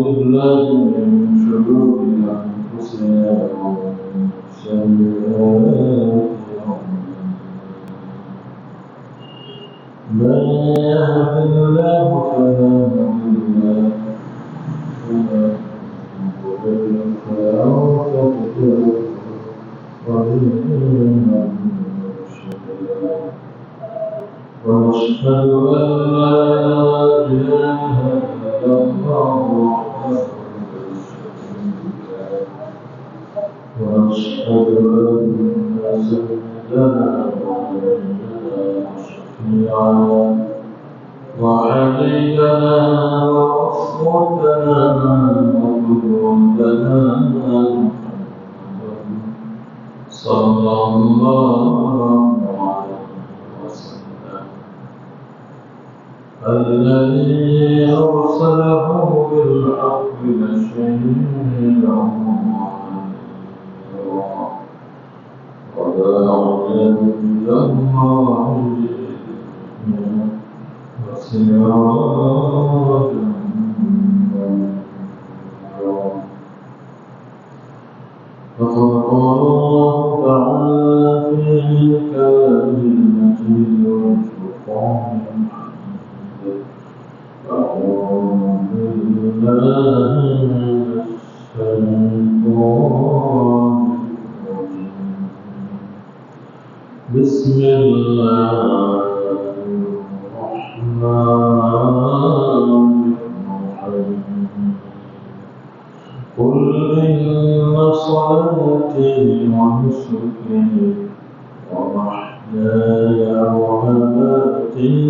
بالله من شرور أنفسنا ومن سيئات أعمالنا من يهد الله فلا مضل له ومن يضلل فلا هادي له ونشهد أن الذي أرسله بالحق بشيرا وداعيا إلى الله بإذنه وسراجا ومحياي ومماتي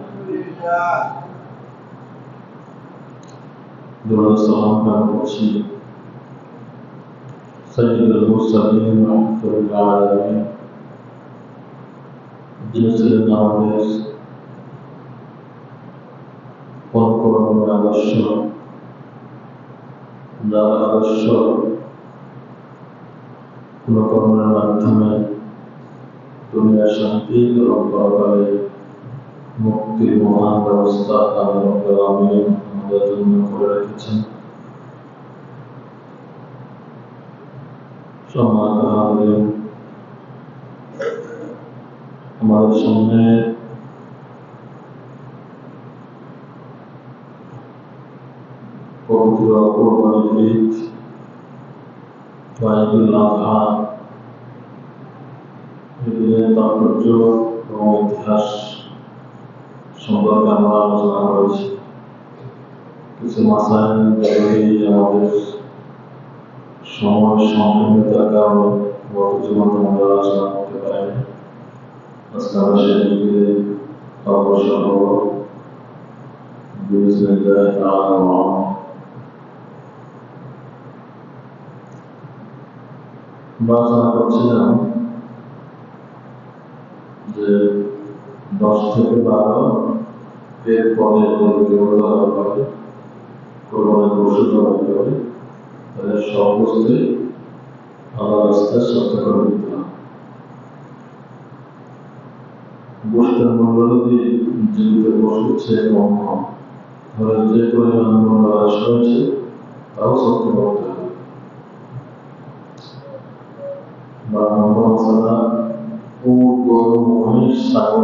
দরুদ সালাম পাঠ করছি সৈয়দুল মুরসালিন রহমতুল আলামিন যিনি ছিলেন আমাদের অনুকরণীয় আদর্শ যার আদর্শ অনুকরণের মাধ্যমে দুনিয়ার শান্তি এবং পরকালে মুক্তির মহান ব্যবস্থা আলামিন আমাদের জন্য করে রেখেছেন। সম্মানিত হাজিরিন, আমাদের সামনে তাৎপর্য এবং ইতিহাস সম্পর্কে আমরা আলোচনা করেছি। কিছু যেগুলি আমাদের সময় সংকীর্ণতার কারণে গত জীবনে আমরা আলোচনা করতে পারিনি। আজকে আমরা সেদিকে অগ্রসর হব আমরা আলোচনা করছিলাম যে দশ থেকে বারো, এর পরে যদি কেউ জবাই করে কোরবানির পশু জবাই করে। তাহলে সব বস্তুই আল্লাহ রাস্তায় সত্য করে দিতে হবে। গোষ্ঠের মূল্য যদি জীবিত পশুর চেয়ে কম তাহলে যে পরিমাণ মূল্য হ্রাস হয়েছে, তাও সত্য করতে হবে। বা নম্বর মশলা উট গরু মহিষ ছাগল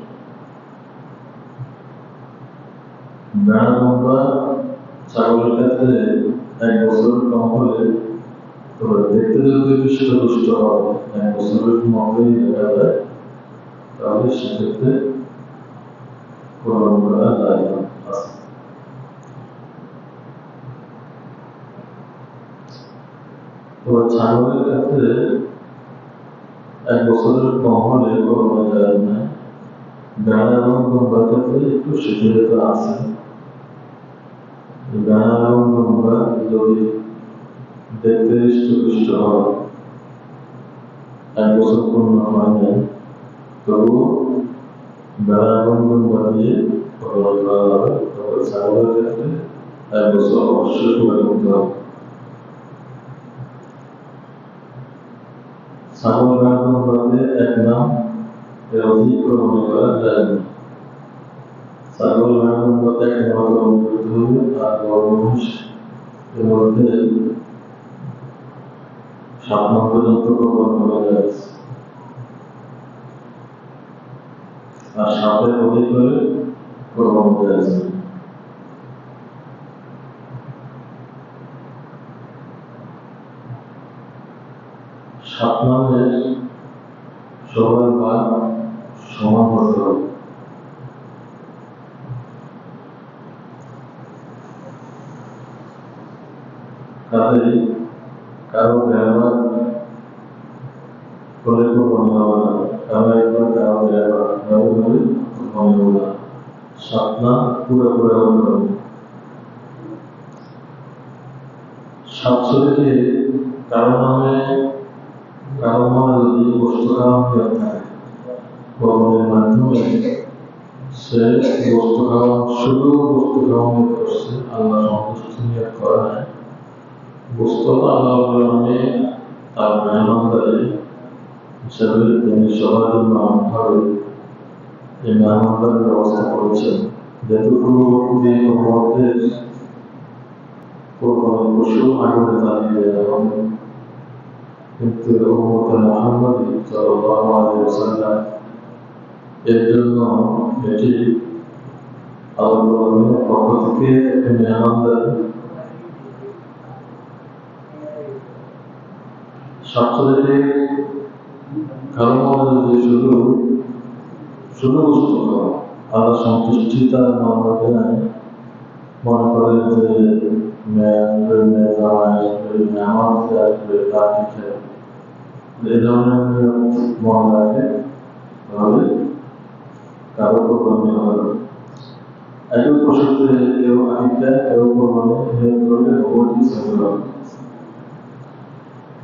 ছাগলের ক্ষেত্রে এক বছর কম হলে তবে দেখতে যদি দেখা যায় তাহলে তো ছাগলের ক্ষেত্রে এক বছরের কম হলে কোরবানি যায় না ভেড়া এবং গরুর ক্ষেত্রে একটু শিথিলতা আছে। এবং গরুরা যদি দেখতে হৃষ্টপুষ্ট হয় এক বছর পূর্ণ হয় নাই তবু গরুরা দিয়ে কোরবানি করা যাবে তবে ছাগলের ক্ষেত্রে এক বছর অবশ্যই করে করতে হবে ছাগল রাখার মধ্যে এক নাম এর অধিক কোরবানি করা যায় না সাত নাম পর্যন্ত কোরবানি করা যায় আর সাতের অধিক হলে কোরবানি যায় সাত নামের সবার ভাগ সমান হতে হবে কাজে হয়ে থাকে কোরবানির মাধ্যমে সে বস্তু খাওয়া শুধু বস্তু খাওয়া নিয়ে করছে আল্লাহ বস্তু আল্লাহ হিসাবে তিনি সবার জন্য আমভাবে এই মেহমানদারির ব্যবস্থা করেছেন। জ্বালিয়ে দেওয়া কিন্তু এর জন্য এটি আল্লাহর পক্ষ থেকে মেহমানদারি সবচেয়ে কারণ মনে শুধু শুধু বস্তু খাওয়া আল্লাহ সন্তুষ্টি তার মনে নাই। মনে করে যে মেয়ের মেয়ে জামাই মেহমান যে আসবে তার পিঠে এই ধরনের মনে রাখে, তাহলে কারও কোরবানি হবে একই পশুতে কেউ আকিকা কেউ কোরবানি নিয়োগ করলে ওটি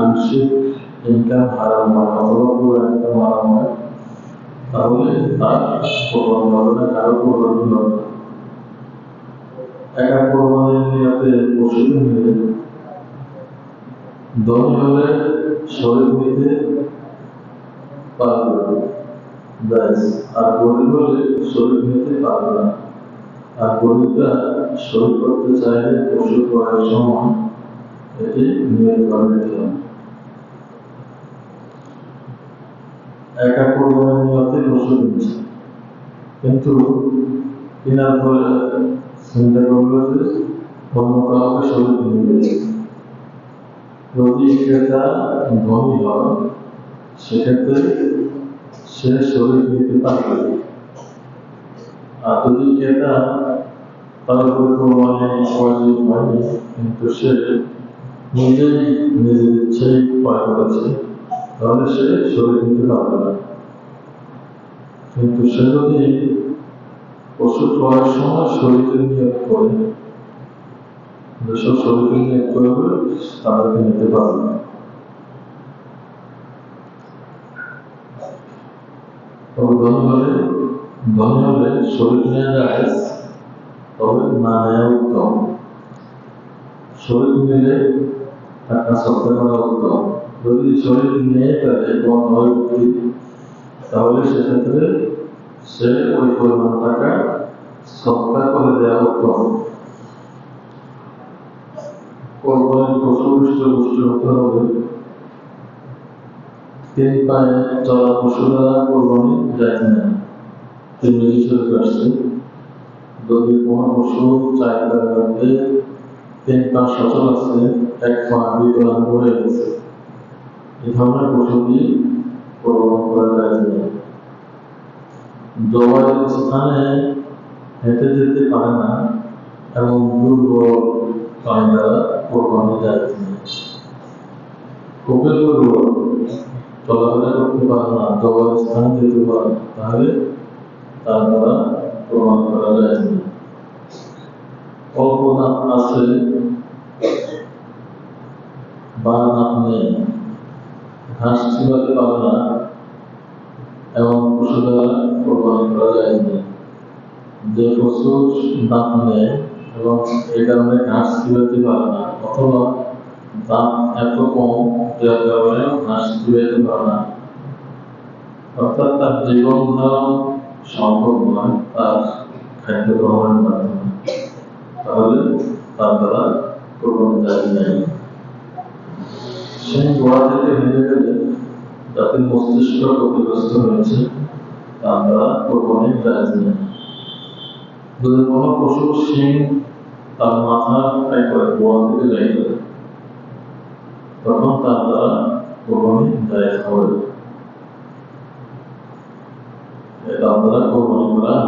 আংশিক ইনকাম হারাম হয় অথবা পুরো ইনকাম হয় তাহলে তার কোরবানি হবে কারও কোরবানি হবে না। একা কোরবানির নিয়তে পশু ধনী হলে শরীর হইতে পারবে ব্যাস, আর গরিব হলে শরীর নিতে পারবে না। আর গরিবরা শরীর করতে চাইলে পশু ক্রয়ের সময় এটি নিয়োগ করে নিতে হবে একা কোরবানির নিয়তে পশু কিনছে কিন্তু কেনার নিয়ে গেছে। ধনী সেক্ষেত্রে সে শরীর নিতে পারবে। আর যদি ক্রেতা তার উপরে ওয়াজিব হয়নি কিন্তু সে নিজেই নিজের ইচ্ছেই ক্রয় করেছে। তাহলে সে শরীর নিতে পারবে না। কিন্তু সে যদি পশু ক্রয়ের সময় শরীরে নিয়োগ করে যেসব শরীরে নিয়োগ করবে তাদেরকে নিতে পারবে না। হলে হলে শরীর নিয়ে না শরীর নিলে টাকা সত্য করা উত্তম। যদি শরীর নিয়ে ফেলে বন্ধ হয়ে উঠি তাহলে সেক্ষেত্রে সে ওই পরিমাণ টাকা সৎকার করে দেওয়া উত্তম সচল আছে, এক পা বিকলাঙ্গ হয়ে গেছে। এই ধরনের পশুটি কোরবানি করা যায় না স্থানে হেঁটে যেতে পারে না এবং দুর্বল প্রাণী দ্বারা কোরবানি যায় খুবই দুর্বল চলাফেরা করতে পারে না জবাইয়ের স্থানে যেতে পারে, তাহলে তার দ্বারা প্রমাণ করা যায় না অল্প দাঁত আছে বা দাঁত নেই। ঘাস চিবাতে পারে না। এবং পশু দ্বারা কোরবানি করা যায় না। যে পশু দাঁত নেই এবং এই কারণে ঘাস চিবাতে পারে না, অথবা দাঁত এত কম যার কারণে ঘাস চিবাতে পারে না। অর্থাৎ তার জীবন ধারণ সম্ভব নয়, তার খাদ্য গ্রহণের মাধ্যমে। তাহলে তার দ্বারা সেই থেকে ভেঙে গেলে যাতে মস্তিষ্ক ক্ষতিগ্রস্ত হয়েছে নেই যদি কোনো তার মাথা থেকে তখন তার দ্বারা কোরবানি হবে কোরবানি করা না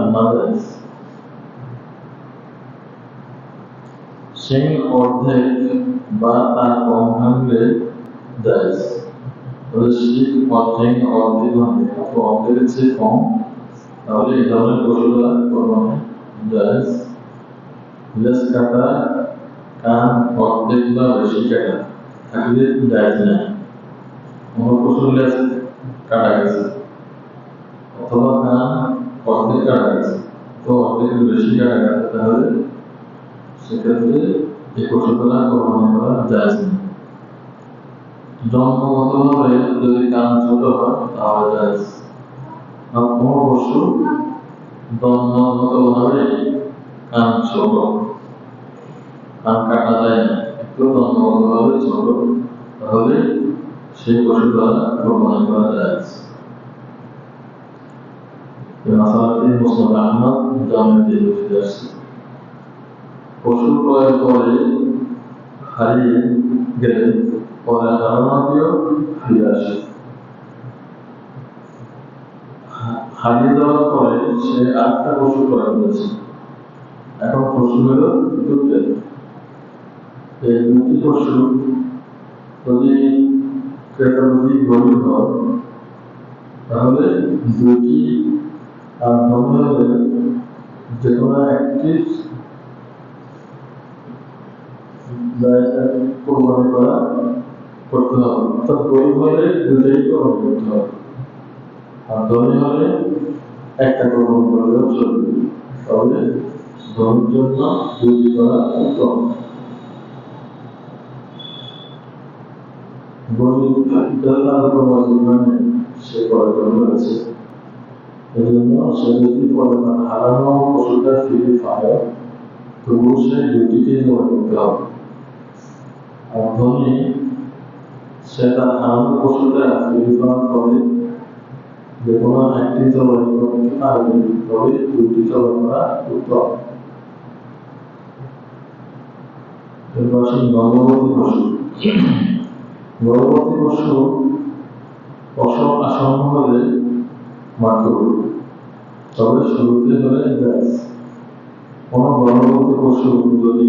সেই অর্ধেক বা তার কম ভাঙলে যায় তবে সেই অর্ধেক অর্ধেক ভাঙে তো অর্ধেকের চেয়ে কম তাহলে এই ধরনের পশুরা কোরবানি যায় লেস কাটা কান অর্ধেক বা বেশি কাটা থাকলে যায় না। কোনো পশুর লেজ কাটা গেছে। অথবা কান অর্ধেক কাটা গেছে। তো অর্ধেকের বেশি কাটা গেছে, তাহলে সেক্ষেত্রে এই পশুগুলা কোরবানি করা যায় না। জন্মগতভাবে যদি কান ছোট হয়, তাহলে যায় আর কোনো পশু জন্মগতভাবে কান ছোট। কান কাটা যায় না, একটু জন্মগতভাবে ছোট, তাহলে সেই পশু দ্বারা কোরবানি করা যায়। মাসালাটি মুসলিম আহমদ জামে দিয়ে ফিরে আসছে। পশু ক্রয় করে হারিয়ে গেলে পরে ধারণাটিও ফিরে আসে। হারিয়ে যাওয়ার পরে সে আরেকটা পশু ক্রয় করেছে এখন পশু হলো দুটো এই দুটি পশু যদি ক্রেতা যদি গরিব হয়, তাহলে দুটি আর ধনী হলে যে কোনো একটি কোরবানি করা করতে হবে। দুটাই কোরবানি করতে হবে। আর ধনী হলে একটা কোরবানি করলেও চলবে। মানে সে করার জন্য সে যদি পরে তার হারানো পশুটা ফিরে পায়। তবু সে দুটিকে করতে হবে। আর ধনী সে তার হারানো পশুটা পাওয়ার পরে যে কোনো একটি জবাই পারবে তবে দুটি জবাই করা উত্তম। গর্ভবতী পশু গর্ভবতী পশু মাত্র তবে শুরুতে হলে ব্যাস। কোনো গর্ভবতী পশু যদি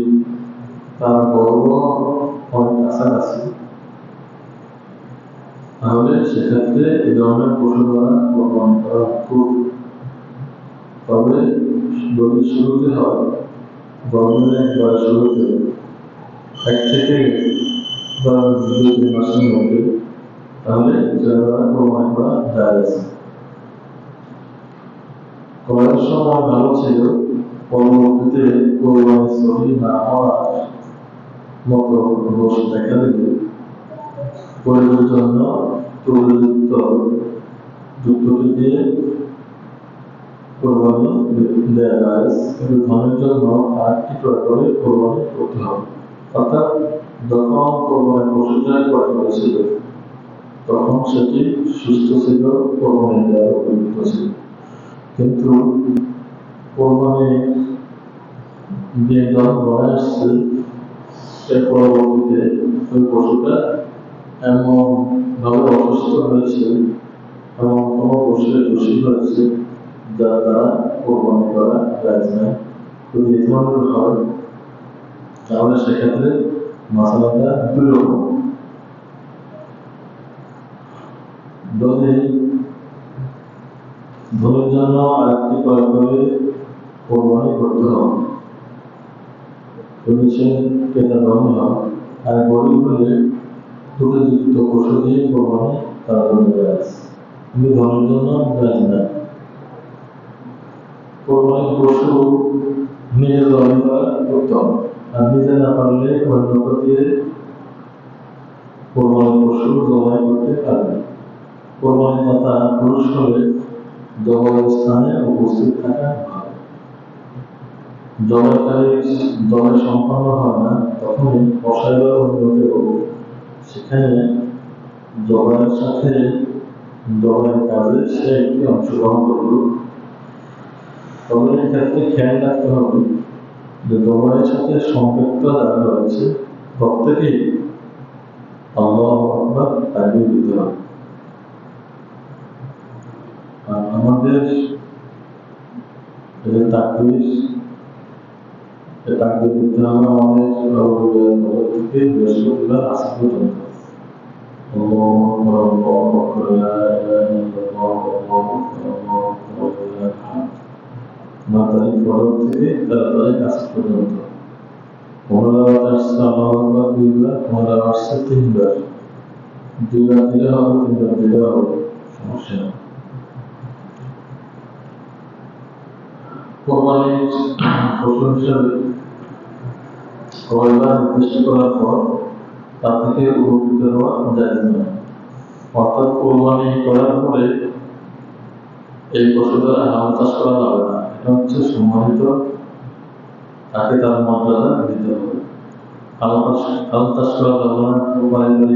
তার গর্ভ অনেক কাছাকাছি তাহলে সেক্ষেত্রে এই ধরনের পশু দ্বারা গ্রহণ করা খুব তবে যদি শুরুতে হয় গর্ভের একবার শুরুতে এক থেকে বা দুই তিন মাসের মধ্যে তাহলে সেটা প্রমাণ করা যায়। আছে কয়েক সময় ভালো ছিল, পরবর্তীতে কোরবানি সহি না হওয়ার মতো দোষ দেখা দিলে। পরিবের জন্য তৈলযুক্ত যুক্তটি দিয়ে কোরবানি দেওয়া যায় কিন্তু ধনের জন্য আরেকটি ক্রয় করে কোরবানি করতে হবে তখন সেটি সুস্থ ছিল, কোরবানি দেওয়ার উপযুক্ত কিন্তু কোরবানি দিয়ে যখন এর পরবর্তীতে ওই পশুটা এমন ভাবে অসুস্থ হয়েছে এবং কোনো পশুর দোষী হয়েছে, যা দ্বারা কোরবানি করা যায় না। যদি এই ধরনের হয় তাহলে সেক্ষেত্রে মশলাটা দুই রকম। যদি ধনের জন্য আরেকটি ক্রয় করে কোরবানি করতে হবে, যদি সে ক্রেতা ধনী হয়, আর গরিব হলে দুটো যুক্ত পশু দিয়ে কোরবানি ব্যাস কিন্তু ধনের জন্য ব্যাস না। কোরবানি পশু নিজে জবাই করা করতে হবে আর নিজে না পারলে অন্য দিয়ে কোরবানি পশু জবাই করতে পারবে দাতা পুরুষ হলে জবাই স্থানে উপস্থিত থাকা জবাইকারী জবাই সম্পন্ন হয় না, তখনই কষাই বা অন্য কেউ সেখানে জবাইয়ের সাথে জবাইয়ের কাজে সে একটি অংশগ্রহণ করল। তবে এক্ষেত্রে খেয়াল রাখতে হবে যে জবাইয়ের সাথে সম্পৃক্ত যারা রয়েছে প্রত্যেকেই আল্লাহ দিতে হবে। আমাদের এই তাকবির তাকবির দিতে হবে আমাদের বৃহস্পতিবার আসা পর্যন্ত। ন তারিখ ফরক থেকে তেরো তারিখ আজ পর্যন্ত পনেরো আসছে আমার একবার দুইবার পনেরো আসছে তিনবার দুইবার দিলে প্রশংসা করার পর থেকে উপকৃত হওয়া যায় না অর্থাৎ কোরবানি করার পরে এই পশুটা চাষ করা যাবে না। এটা হচ্ছে সম্মানিত তাকে তার মর্যাদা দিতে হবে। চাষ করা যাবে না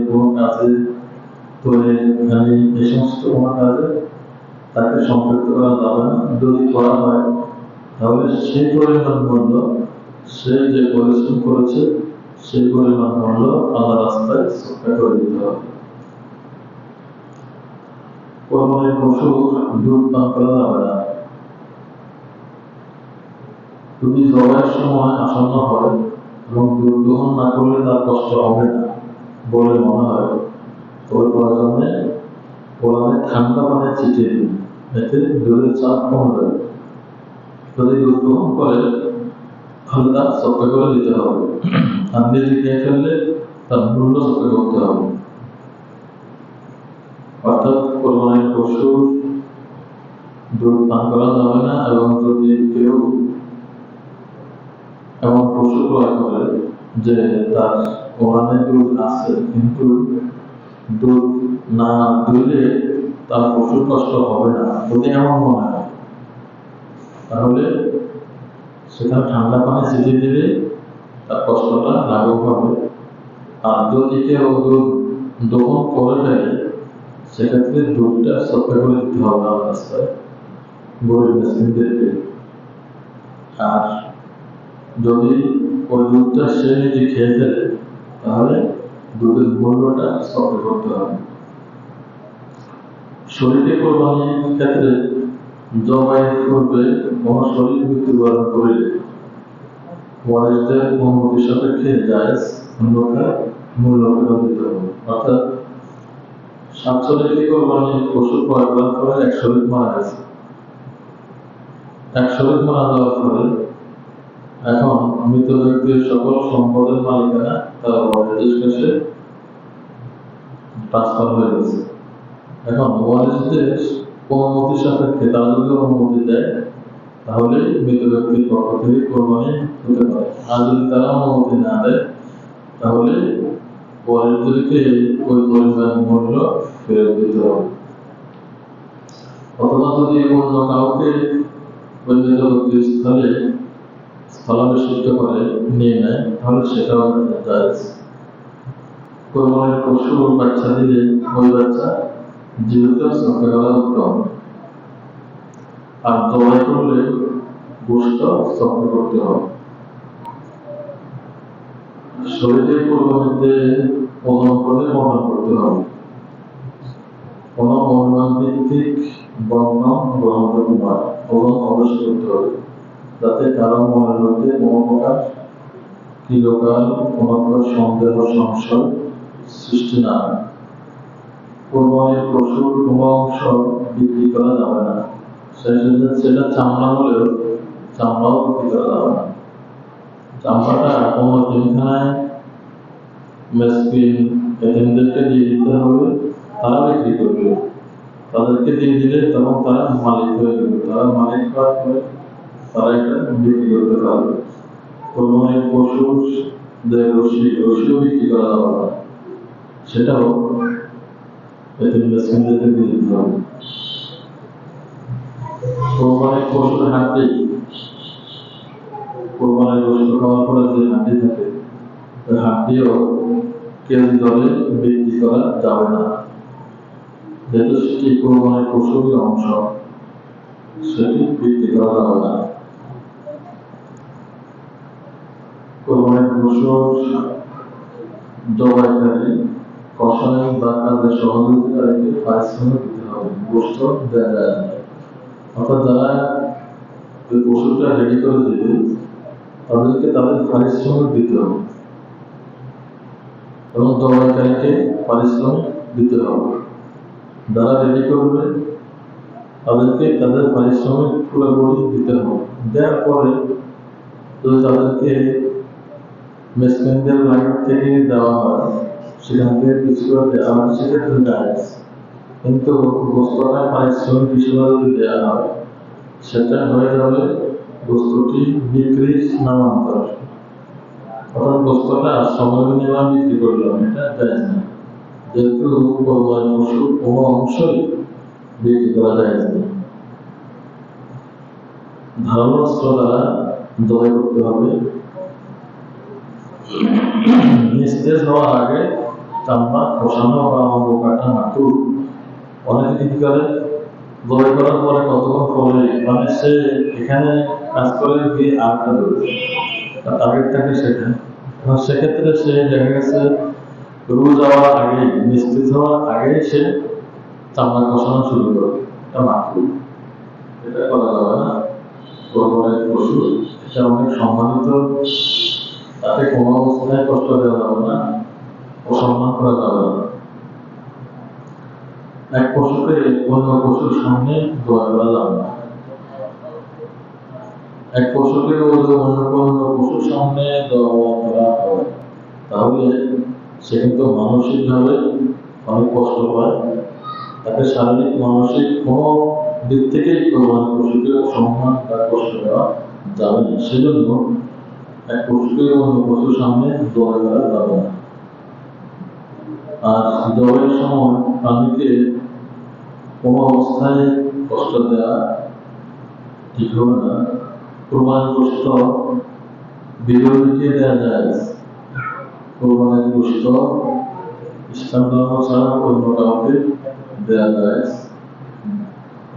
কোনো কাজে এই সমস্ত কোনো কাজে তাকে সম্পৃক্ত করা যাবে না। যদি করা হয়, তাহলে সেই পরিমাণ মূল্য সে যে পরিশ্রম করেছে সেই পরিমাণ মূল্য আল্লাহ রাস্তায় সৎকার করে দিতে হবে। কোরবানির পশু দুধ পান করা যাবে না। যদি জবাইয়ের সময় আসন্ন হয় এবং দুধ গ্রহণ না করলে তার কষ্ট হবে না বলে মনে হয়। তবে প্রয়োজনে কোরআনে ঠান্ডা পানি ছিটিয়ে দিন, এতে দুধের চাপ কমে যাবে। যদি দুধ গ্রহণ করে, তাহলে তার সৎকার করে দিতে হবে। ফেললে তার মূল্য করতে হবে। অর্থাৎ কোরবানির দুধ পান করা যাবে না এবং যদি কেউ এমন পশু ক্রয় করে যে তার কোরআনে দুধ আছে, কিন্তু দুধ না দিলে তার পশুর কষ্ট হবে না, যদি এমন মনে হয়, তাহলে সেখানে ঠান্ডা পানি ছিটিয়ে দিলে তার কষ্টটা লাঘব হবে। আর সেক্ষেত্রে দুধটা করে দিতে হবে আমার রাস্তায় গরিব আর যদি ওই দুধটা সে নিজে খেয়ে ফেলে, তাহলে দুধের মূল্যটা সত্য করতে হবে। শরীরে কোরবানির ক্ষেত্রে জবাই করবে, কোনো শরীর মৃত্যুবরণ করলে ওয়ারিসদের অনুমতি সাপেক্ষে জায়েজ অন্যথায় মূল্য ফেরত অর্থাৎ সাতচল্লিশটি কোরবানির পশু ক্রয় করার পরে এক শরীর মারা গেছে। এক শরীর মারা যাওয়ার পরে এখন মৃত ব্যক্তির সকল সম্পদের মালিকানা, তার ওয়ারিসদের কাছে ট্রান্সফার হয়ে গেছে। এখন ওয়ারিসদের অনুমতি সাপেক্ষে তারা যদি অনুমতি দেয় তাহলে মৃত ব্যক্তির পক্ষ থেকে কোরবানি হতে পারে। আর যদি তারা অনুমতি না দেয়, তাহলে ওয়ারিসদেরকে ওই পরিমাণ মূল্য ফেরত দিতে হবে। অথবা যদি অন্য কাউকে মৃত ব্যক্তির স্থলে স্থলাভিষিক্ত করে নিয়ে নেয়, তাহলে সেটাও জায়েজ। কোরবানির পশু বাচ্চা দিলে ওই বাচ্চা জীবিত শ্রদ্ধা করা উত্তম আর জবাই করলে গোষ্ঠ শ্রদ্ধা করতে হবে। শরীরে কোরবানিতে ওজন করে বর্ণনা করতে হবে। কোনো অনুমান বর্ণন গ্রহণযোগ্য নয় ওজন অবশ্যই করতে হবে, যাতে কারও মনের মধ্যে কোনো প্রকার কিলোকাল কোনো প্রকার সন্দেহ, সংশয় সৃষ্টি না হয়। কোরবানির পশুর কোনো অংশ বিক্রি করা যাবে না। সেটা চামড়া হলেও চামড়াও বিক্রি করা যাবে না। চামড়াটা কোনো জিমখানায় মেসকিন এজেন্টদেরকে দিতে হবে, তারা বিক্রি করবে। তাদেরকে দিয়ে দিলে তখন তারা মালিক হয়ে যাবে। তারা মালিক হওয়ার পরে তারা এটা বিক্রি করতে পারবে। কোরবানির পশুর যে রশি, রশিও বিক্রি করা যাবে না। সেটাও এতে মেসকিনদেরকে দিয়ে দিতে হবে। পশুর হাড্ডি কোরবানির গোস্ত খাওয়ার পরে যে থাকে, ওই করা যাবে না। যেহেতু সেটি কোরবানির পশুরই অংশ, সেটি করা যাবে না। কোরবানির পশুর জবাইকারী কষাই বা পারিশ্রমিক দিতে হবে। গোষ্ঠ দেওয়া যায় না। অর্থাৎ যারা ওই পশুটা রেডি করে দেবে তাদেরকে তাদের পারিশ্রমিক দিতে হবে। এবং জবাইকারীকে পারিশ্রমিক দিতে হবে। যারা রেডি করবে, তাদেরকে তাদের পারিশ্রমিক পুরোপুরি দিতে হবে। দেওয়ার পরে তাদেরকে মিসকিনদের ভাগের থেকে দেওয়া হয়। সেখান থেকে কিছু দেওয়া হয়। সেক্ষেত্রে যায় কিন্তু বস্তুটা পারিশ্রমিক হিসেবে যদি দেওয়া হয়, সেটা হয়ে যাবে বস্তুটি বিক্রি নামান্তর। অর্থাৎ বস্তুটা সময় বিনিময়ে বিক্রি করলাম এটা যায় না। যেহেতু পশু কোনো অংশই বিক্রি করা যায় না। ধারণ অস্ত্র দ্বারা জয় করতে হবে। নিস্তেজ হওয়ার আগে চামড়া খসানো বা অঙ্গ কাটা মাটুর অনেকে কি করে জয় করার পরে কতক্ষণ পরে মানে সে এখানে কাজ করে গিয়ে আটটা ধরে টার্গেটটাকে সেটা। এবং সেক্ষেত্রে সে দেখা গেছে রু যাওয়ার আগে নিস্তেজ হওয়ার আগে সে চামড়া খসানো শুরু করে। এটা মাটুর এটা করা যাবে না। কোরবানির পশু এটা অনেক সম্মানিত। তাতে কোনো অবস্থায় কষ্ট দেওয়া যাবে না। অসম্মান করা যাবে না। এক পশুকে অন্য পশুর সামনে দোয়া করা যাবে না। এক পশুকে অন্য অন্য পশুর সামনে দোয়া করা হয়। তাহলে সে কিন্তু মানসিকভাবে অনেক কষ্ট পায়। তাকে শারীরিক, মানসিক কোনো দিক থেকেই কোরবানি পশুকে সম্মান বা কষ্ট দেওয়া যাবে না। সেজন্য এক পশুকে অন্য পশুর সামনে দোয়া করা যাবে না। আর দোয়ার সময় প্রাণীকে কোনো অবস্থায় কষ্ট দেওয়া ঠিক হবে না কোরবানি কষ্ট বিরোধীকে দেওয়া যায়। কোরবানির কষ্ট, ইসলাম ধর্ম ছাড়া অন্য কাউকে দেওয়া যায়।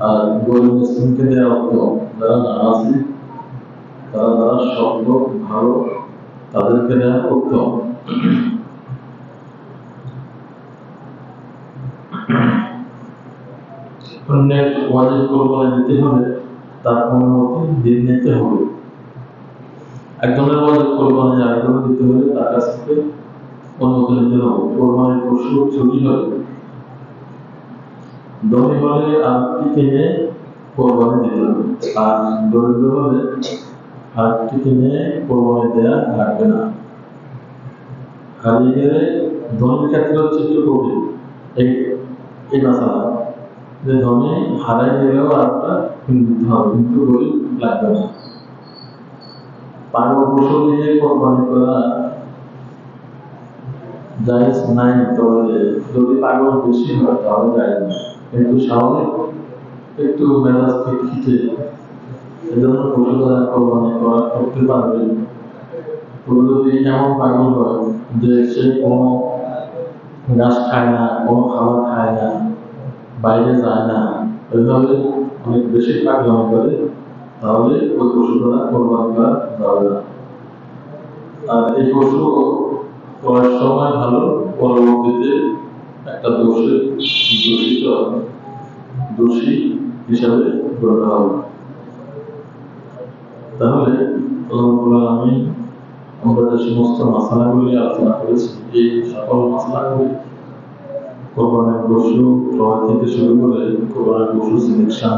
আর গরিব মুসলিমকে দেওয়া হতো, যারা নারাজি তারা যারা শব্দ ভালো, তাদেরকে দেওয়া উত্তম অন্যের ওয়াজিব কোরবানি দিতে হলে তার অনুমতি নিতে হবে। একজনের ওয়াজিব কোরবানি আরেকজনের দিতে হলে তার কাছ থেকে অনুমতি নিতে হবে। কোরবানির পশু ছুটি হলে ধনী হলে আটটি কিনে কোরবানি দিতে হবে। আর দরিদ্র হলে আটটি কিনে কোরবানি দেওয়া লাগবে না। হারিয়ে গেলে ধনীর ক্ষেত্রে হচ্ছে একটু কঠিন এই এই মাসালা। যে ধনী হারাই গেলেও কিনে দিতে হবে। কিন্তু গরিব লাগবে না। পাগল পশু দিয়ে কোরবানি করা জায়েজ নাই, তবে যদি পাগল বেশি হয়, তাহলে জায়েজ না কিন্তু স্বাভাবিক একটু মেজাজ খিটখিটে এজন্য পশু দ্বারা কোরবানি করা করতে পারবে। তো যদি এমন পাগল হয় যে সে কোনো ঘাস খায় না, কোনো খাবার খায় না। বাইরে যায় না ওইভাবে অনেক বেশি পাগলামি করে, তাহলে ওই পশু দ্বারা কোরবানি করা যাবে না। আর এই পশু ক্রয়ের সময় ভালো, পরবর্তীতে একটা দোষে, দূষিত, দোষী হিসাবে গণ্য হবে। তাহলে আমি আমরা যে সমস্ত মশালাগুলি আলোচনা করেছি এই সকল মশালাগুলি কোরবানের পশু ক্রয় থেকে শুরু করে কোরবানের পশু সিলেকশন,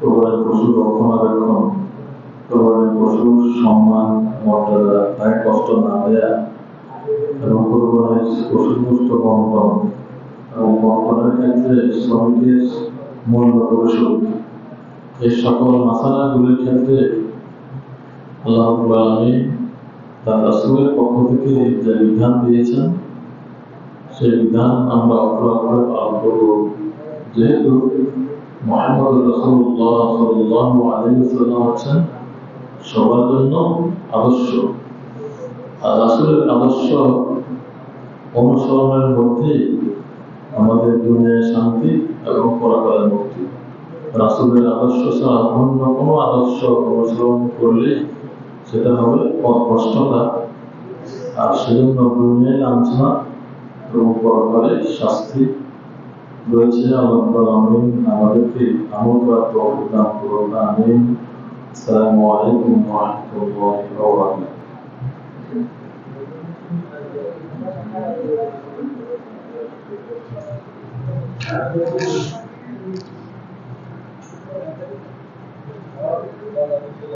কোরবানের পশু রক্ষণাবেক্ষণ, কোরবানের সম্মান, মর্যাদা তাকে কষ্ট না দেয়া এবং কোরবানের বন্টন। এবং বন্টনের ক্ষেত্রে শ্রমিকের মূল্য পরিশোধ এই সকল মাসালাগুলির ক্ষেত্রে আল্লাহ আলমী তার রাসুলের পক্ষ থেকে যে বিধান দিয়েছেন সেই বিধান আমরা অক্ষরে পালন করব। যেহেতু মোহাম্মদ রসুল্লাহ সাল্লাহ আলহিসাল্লাম হচ্ছেন সবার জন্য আদর্শ। আর রাসুলের আদর্শ অনুসরণের মধ্যে আমাদের দুনিয়ায় শান্তি এবং পরাকালের মুক্তি। রাসুলের আদর্শ ছাড়া অন্য কোনো আদর্শ অনুসরণ করলে সেটা হবে অস্পষ্টতা। আর সেজন্য দুনিয়ায় লাঞ্ছনা এবং পরকালে শাস্তি রয়েছে। আল্লাহ আমিন। আমাদেরকে আমল করার তৌফিক করুন। আমিন। আসসালামু আলাইকুম ওয়া রাহমাতুল্লাহি ওয়া